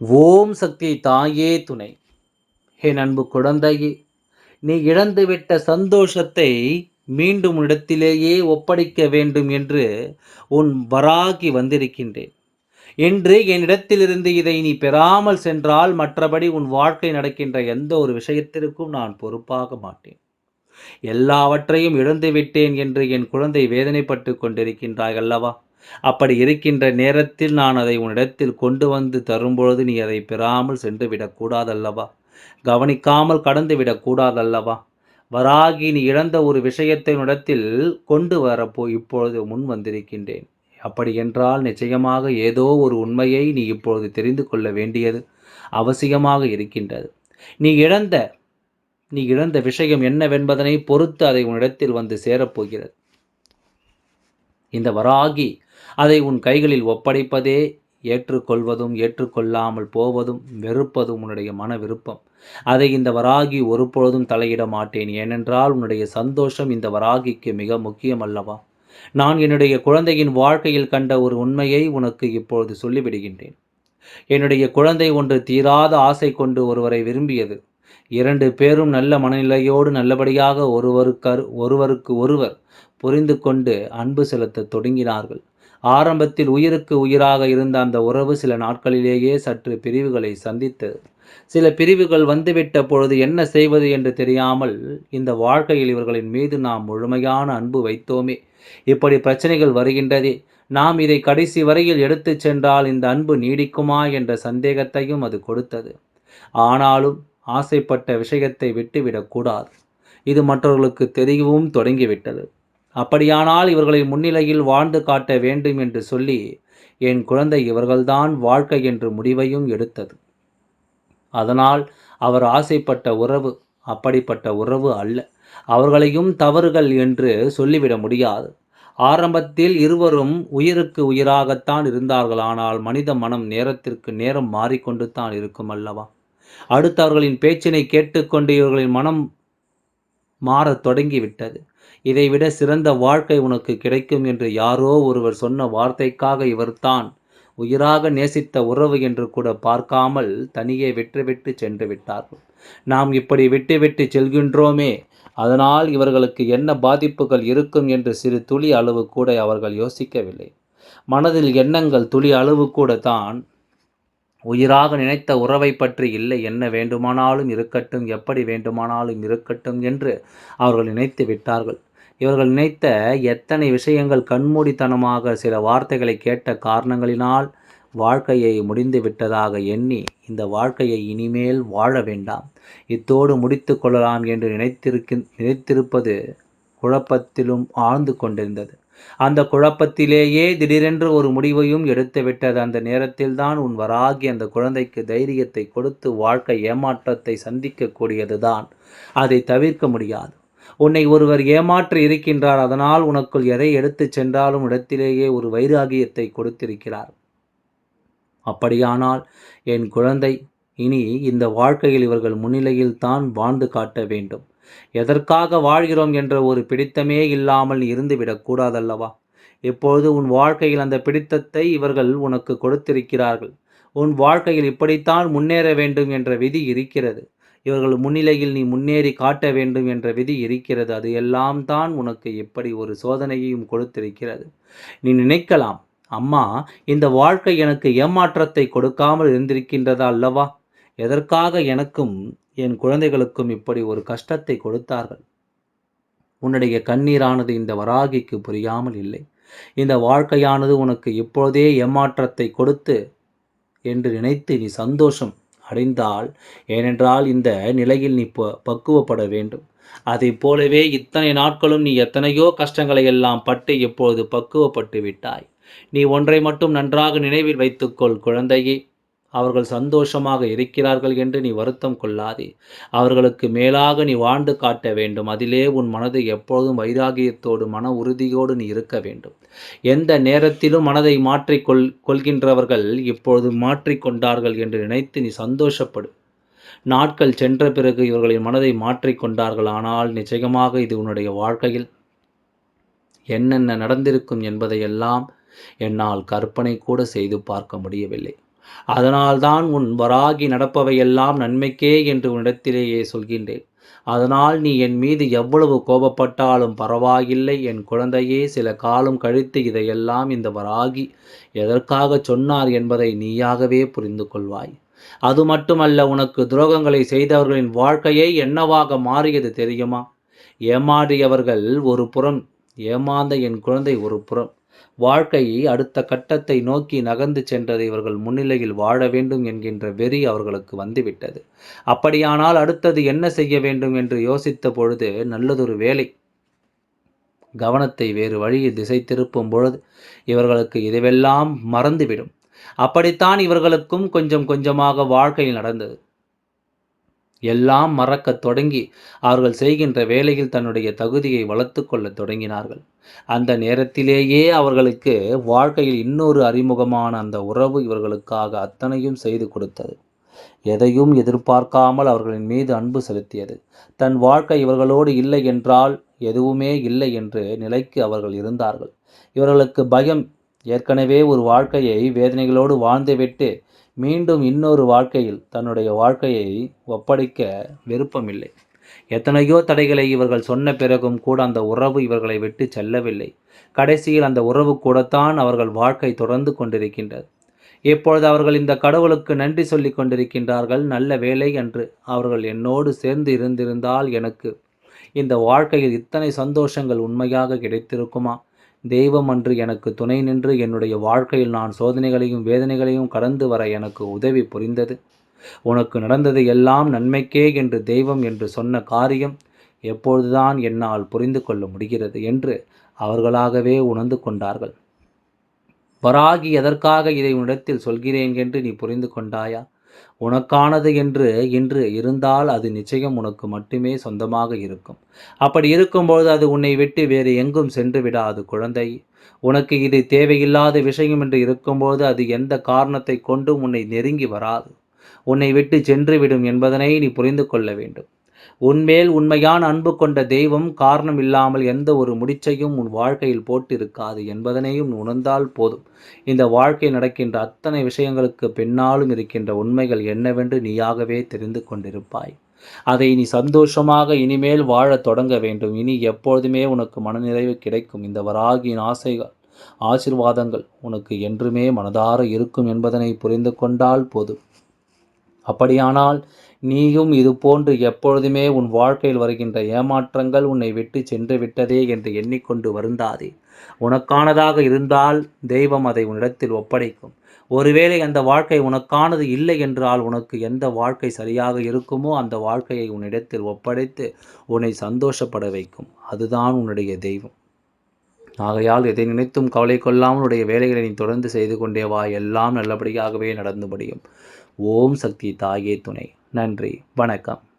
ஓம் சக்தி தாயே துணை. என் அன்பு குழந்தையே நீ இழந்துவிட்ட சந்தோஷத்தை மீண்டும் இடத்திலேயே ஒப்படைக்க வேண்டும் என்று உன் வராகி வந்திருக்கின்றேன். என்று என்னிடத்திலிருந்து இதை நீ பெறாமல் சென்றால் மற்றபடி உன் வாழ்க்கை நடக்கின்ற எந்த ஒரு விஷயத்திற்கும் நான் பொறுப்பாக மாட்டேன். எல்லாவற்றையும் இழந்து விட்டேன் என்று என் குழந்தை வேதனைப்பட்டு கொண்டிருக்கின்றாய் அல்லவா? அப்படி இருக்கின்ற நேரத்தில் நான் அதை உன்னிடத்தில் கொண்டு வந்து தரும்பொழுது நீ அதை பெறாமல் சென்று விடக்கூடாதல்லவா கவனிக்காமல் கடந்து விடக்கூடாதல்லவா வராகி நீ இழந்த ஒரு விஷயத்தை உன்னிடத்தில் கொண்டு வரப்போ இப்பொழுது முன் வந்திருக்கின்றேன். அப்படி என்றால் நிச்சயமாக ஏதோ ஒரு உண்மையை நீ இப்பொழுது தெரிந்து கொள்ள வேண்டியது அவசியமாக இருக்கின்றது. நீ இழந்த நீ இழந்த விஷயம் என்னவென்பதனை பொறுத்து அதை உன்னிடத்தில் வந்து சேரப்போகிறது. இந்த வராகி அதை உன் கைகளில் ஒப்படைப்பதே ஏற்றுக்கொள்வதும் ஏற்றுக்கொள்ளாமல் போவதும் வெறுப்பதும் உன்னுடைய மன விருப்பம். அதை இந்த வராகி ஒருபொழுதும் தலையிட மாட்டேன். ஏனென்றால் உன்னுடைய சந்தோஷம் இந்த வராகிக்கு மிக முக்கியம் அல்லவா? நான் என்னுடைய குழந்தையின் வாழ்க்கையில் கண்ட ஒரு உண்மையை உனக்கு இப்பொழுது சொல்லிவிடுகின்றேன். என்னுடைய குழந்தை ஒன்று தீராத ஆசை கொண்டு ஒருவரை விரும்பியது. இரண்டு பேரும் நல்ல மனநிலையோடு நல்லபடியாக ஒருவருக்கு ஒருவருக்கு ஒருவர் புரிந்து கொண்டு அன்பு செலுத்த தொடங்கினார்கள். ஆரம்பத்தில் உயிருக்கு உயிராக இருந்த அந்த உறவு சில நாட்களிலேயே சற்று பிரிவுகளை சந்தித்தது சில பிரிவுகள் வந்துவிட்ட பொழுது என்ன செய்வது என்று தெரியாமல் இந்த வாழ்க்கையில் இவர்களின் மீது நாம் முழுமையான அன்பு வைத்தோமே. இப்படி பிரச்சனைகள் வருகின்றதே. நாம் இதை கடைசி வரையில் எடுத்துச் சென்றால் இந்த அன்பு நீடிக்குமா என்ற சந்தேகத்தையும் அது கொடுத்தது. ஆனாலும் ஆசைப்பட்ட விஷயத்தை விட்டுவிடக்கூடாது இது மற்றவர்களுக்கு தெரியவும் தொடங்கிவிட்டது. அப்படியானால் இவர்களை முன்னிலையில் வாழ்ந்து காட்ட வேண்டும் என்று சொல்லி என் குழந்தை இவர்கள்தான் வாழ்க்கை என்று முடிவையும் எடுத்தது. அதனால் அவர் ஆசைப்பட்ட உறவு அப்படிப்பட்ட உறவு அல்ல. அவர்களையும் தவறுகள் என்று சொல்லிவிட முடியாது. ஆரம்பத்தில் இருவரும் உயிருக்கு உயிராகத்தான் இருந்தார்கள். ஆனால் மனித மனம் நேரத்திற்கு நேரம் மாறிக்கொண்டு தான் இருக்கும் அல்லவா? அடுத்தவர்களின் பேச்சினை கேட்டுக்கொண்டு இவர்களின் மனம் மாறத் தொடங்கிவிட்டது. இதைவிட சிறந்த வாழ்க்கை உனக்கு கிடைக்கும் என்று யாரோ ஒருவர் சொன்ன வார்த்தைக்காக இவர்தான். உயிராக நேசித்த உறவு என்று கூட பார்க்காமல் தனியே விட்டுவிட்டு சென்று விட்டார்கள். நாம் இப்படி விட்டுவிட்டு செல்கின்றோமே அதனால் இவர்களுக்கு என்ன பாதிப்புகள் இருக்கும் என்று சிறு துளி அளவு கூட அவர்கள் யோசிக்கவில்லை. மனதில் எண்ணங்கள் துளி அளவு கூட தான் உயிராக நினைத்த உறவை பற்றி இல்லை. என்ன வேண்டுமானாலும் இருக்கட்டும் எப்படி வேண்டுமானாலும் இருக்கட்டும் என்று அவர்கள் நினைத்து விட்டார்கள். இவர்கள் நினைத்த எத்தனை விஷயங்கள் கண்மூடித்தனமாக சில வார்த்தைகளை கேட்ட காரணங்களினால் வாழ்க்கையை முடிந்து விட்டதாக எண்ணி இந்த வாழ்க்கையை இனிமேல் வாழ வேண்டாம். இத்தோடு முடித்து கொள்ளலாம் என்று நினைத்திருக்க நினைத்திருப்பது குழப்பத்திலும் ஆழ்ந்து கொண்டிருந்தது. அந்த குழப்பத்திலேயே திடீரென்று ஒரு முடிவையும் எடுத்து விட்டது. அந்த நேரத்தில்தான் உன் வராகி அந்த குழந்தைக்கு தைரியத்தை கொடுத்து வாழ்க்கை ஏமாற்றத்தை சந்திக்கக்கூடியதுதான் அதை தவிர்க்க முடியாது. உன்னை ஒருவர் ஏமாற்றி இருக்கின்றார். அதனால் உனக்குள் எதை எடுத்துச் சென்றாலும் இடத்திலேயே ஒரு வைராகியத்தை கொடுத்திருக்கிறார். அப்படியானால் என் குழந்தை இனி இந்த வாழ்க்கையில் இவர்கள் முன்னிலையில் தான் வாழ்ந்து காட்ட வேண்டும். எதற்காக வாழ்கிறோம் என்ற ஒரு பிடித்தமே இல்லாமல் இருந்துவிடக்கூடாதல்லவா இப்பொழுது உன் வாழ்க்கையில் அந்த பிடித்தத்தை இவர்கள் உனக்கு கொடுத்திருக்கிறார்கள். உன் வாழ்க்கையில் இப்படித்தான் முன்னேற வேண்டும் என்ற விதி இருக்கிறது. இவர்கள் முன்னிலையில் நீ முன்னேறி காட்ட வேண்டும் என்ற விதி இருக்கிறது. அது எல்லாம் தான் உனக்கு எப்படி ஒரு சோதனையையும் கொடுத்திருக்கிறது. நீ நினைக்கலாம் அம்மா இந்த வாழ்க்கை எனக்கு ஏமாற்றத்தை கொடுக்காமல் இருந்திருக்கின்றதா அல்லவா? எதற்காக எனக்கும் என் குழந்தைகளுக்கும் இப்படி ஒரு கஷ்டத்தை கொடுத்தார்கள். உன்னுடைய கண்ணீரானது இந்த வராகிக்கு புரியாமல் இல்லை. இந்த வாழ்க்கையானது உனக்கு இப்பொழுதே ஏமாற்றத்தை கொடுத்து என்று நினைத்து நீ சந்தோஷம் அடைந்தால் ஏனென்றால் இந்த நிலையில் நீ பக்குவப்பட வேண்டும். அதை போலவே இத்தனை நாட்களும் நீ எத்தனையோ கஷ்டங்களை எல்லாம் பட்டு இப்பொழுது பக்குவப்பட்டு விட்டாய். நீ ஒன்றை மட்டும் நன்றாக நினைவில் வைத்துக்கொள் குழந்தையே. அவர்கள் சந்தோஷமாக இருக்கிறார்கள் என்று நீ வருத்தம் கொள்ளாதே. அவர்களுக்கு மேலாக நீ வாழ்ந்து காட்ட வேண்டும். அதிலே உன் மனதை எப்பொழுதும் வைராகியத்தோடு மன உறுதியோடு நீ இருக்க வேண்டும். எந்த நேரத்திலும் மனதை மாற்றிக்கொள் கொள்கின்றவர்கள் இப்பொழுது மாற்றிக்கொண்டார்கள் என்று நினைத்து நீ சந்தோஷப்படு. நாட்கள் சென்ற பிறகு இவர்களின் மனதை மாற்றிக்கொண்டார்கள் ஆனால் நிச்சயமாக இது உன்னுடைய வாழ்க்கையில் என்னென்ன நடந்திருக்கும் என்பதையெல்லாம் என்னால் கற்பனை கூட செய்து பார்க்க முடியவில்லை. அதனால்தான் உன் வராகி நடப்பவையெல்லாம் நன்மைக்கே என்று உன்னிடத்திலேயே சொல்கின்றேன். அதனால் நீ என் மீது எவ்வளவு கோபப்பட்டாலும் பரவாயில்லை. என் குழந்தையே சில காலம் கழித்து இதையெல்லாம் இந்த வராகி எதற்காக சொன்னார் என்பதை நீயாகவே புரிந்து கொள்வாய். அது மட்டுமல்ல உனக்கு துரோகங்களை செய்தவர்களின் வாழ்க்கையை என்னவாக மாறியது தெரியுமா? ஏமாறியவர்கள் ஒரு புறம் ஏமாந்த என் குழந்தை ஒரு புறம். வாழ்க்கை அடுத்த கட்டத்தை நோக்கி நகர்ந்து சென்றது இவர்கள் முன்னிலையில் வாழ வேண்டும் என்கின்ற வெறி அவர்களுக்கு வந்துவிட்டது. அப்படியானால் அடுத்தது என்ன செய்ய வேண்டும் என்று யோசித்த பொழுது நல்லதொரு வேலை. கவனத்தை வேறு வழியில் திசை திருப்பும் பொழுது இவர்களுக்கு இதுவெல்லாம் மறந்துவிடும். அப்படித்தான் இவர்களுக்கும் கொஞ்சம் கொஞ்சமாக வாழ்க்கையில் நடந்தது. எல்லாம் மறக்கத் தொடங்கி அவர்கள் செய்கின்ற வேலையில் தன்னுடைய தகுதியை வளர்த்து கொள்ளத் தொடங்கினார்கள். அந்த நேரத்திலேயே அவர்களுக்கு வாழ்க்கையில் இன்னொரு அறிமுகமான அந்த உறவு இவர்களுக்காக அத்தனையும் செய்து கொடுத்தது. எதையும் எதிர்பார்க்காமல் அவர்களின் மீது அன்பு செலுத்தியது. தன் வாழ்க்கை இவர்களோடு இல்லை என்றால் எதுவுமே இல்லை என்று நிலைக்கு அவர்கள் இருந்தார்கள். இவர்களுக்கு பயம் ஏற்கனவே ஒரு வாழ்க்கையை வேதனைகளோடு வாழ்ந்துவிட்டு மீண்டும் இன்னொரு வாழ்க்கையில் தன்னுடைய வாழ்க்கையை ஒப்படைக்க விருப்பமில்லை. எத்தனையோ தடைகளை இவர்கள் சொன்ன பிறகும் கூட அந்த உறவு இவர்களை விட்டு செல்லவில்லை. கடைசியில் அந்த உறவு கூடத்தான் அவர்கள் வாழ்க்கை தொடர்ந்து கொண்டிருக்கின்றது. இப்பொழுது அவர்கள் இந்த கடவுளுக்கு நன்றி சொல்லிக் கொண்டிருக்கின்றார்கள். நல்ல வேலை என்று அவர்கள் என்னோடு சேர்ந்து இருந்திருந்தால் எனக்கு இந்த வாழ்க்கையில் இத்தனை சந்தோஷங்கள் உண்மையாக கிடைத்திருக்குமா? தெய்வம் அன்று எனக்கு துணை நின்று என்னுடைய வாழ்க்கையில் நான் சோதனைகளையும் வேதனைகளையும் கடந்து வர எனக்கு உதவி புரிந்தது. உனக்கு நடந்தது எல்லாம் நன்மைக்கே என்று தெய்வம் என்று சொன்ன காரியம் எப்பொழுதுதான் என்னால் புரிந்து கொள்ள முடிகிறது என்று அவர்களாகவே உணர்ந்து கொண்டார்கள். வராகி எதற்காக இதை உன்னிடத்தில் சொல்கிறேன் என்று நீ புரிந்து கொண்டாயா? உனக்கானது என்று இன்று இருந்தால் அது நிச்சயம் உனக்கு மட்டுமே சொந்தமாக இருக்கும். அப்படி இருக்கும்போது அது உன்னை விட்டு வேறு எங்கும் சென்று விடாது குழந்தை. உனக்கு இது தேவையில்லாத விஷயம் என்று இருக்கும்போது அது எந்த காரணத்தை கொண்டும் உன்னை நெருங்கி வராது. உன்னை விட்டு சென்று விடும் என்பதனை நீ புரிந்து கொள்ள வேண்டும். உன்மேல் உண்மையான அன்பு கொண்ட தெய்வம் காரணம் இல்லாமல் எந்த ஒரு முடிச்சையும் உன் வாழ்க்கையில் போட்டிருக்காது என்பதனையும் உணர்ந்தால் போதும். இந்த வாழ்க்கை நடக்கின்ற அத்தனை விஷயங்களுக்கு பின்னாலும் இருக்கின்ற உண்மைகள் என்னவென்று நீயாகவே தெரிந்து கொண்டிருப்பாய். அதை நீ சந்தோஷமாக இனிமேல் வாழத் தொடங்க வேண்டும். இனி எப்பொழுதுமே உனக்கு மனநிறைவு கிடைக்கும். இந்த வராகியின் ஆசைகள் ஆசிர்வாதங்கள் உனக்கு என்றுமே மனதார இருக்கும் என்பதனை புரிந்து கொண்டால் போதும். அப்படியானால் நீயும் இது போன்று எப்பொழுதுமே உன் வாழ்க்கையில் வருகின்ற ஏமாற்றங்கள் உன்னை விட்டு சென்று விட்டதே என்று எண்ணிக்கொண்டு வருந்தாதே. உனக்கானதாக இருந்தால் தெய்வம் அதை உன்னிடத்தில் ஒப்படைக்கும். ஒருவேளை அந்த வாழ்க்கை உனக்கானது இல்லை என்றால் உனக்கு எந்த வாழ்க்கை சரியாக இருக்குமோ அந்த வாழ்க்கையை உன்னிடத்தில் ஒப்படைத்து உன்னை சந்தோஷப்பட வைக்கும். அதுதான் உன்னுடைய தெய்வம். ஆகையால் எதை நினைத்தும் கவலை கொள்ளாமல் உடைய வேலைகளை நீ தொடர்ந்து செய்து கொண்டே வா. எல்லாம் நல்லபடியாகவே நடந்து முடியும். ஓம் சக்தி தாயே துணை. நன்றி வணக்கம்.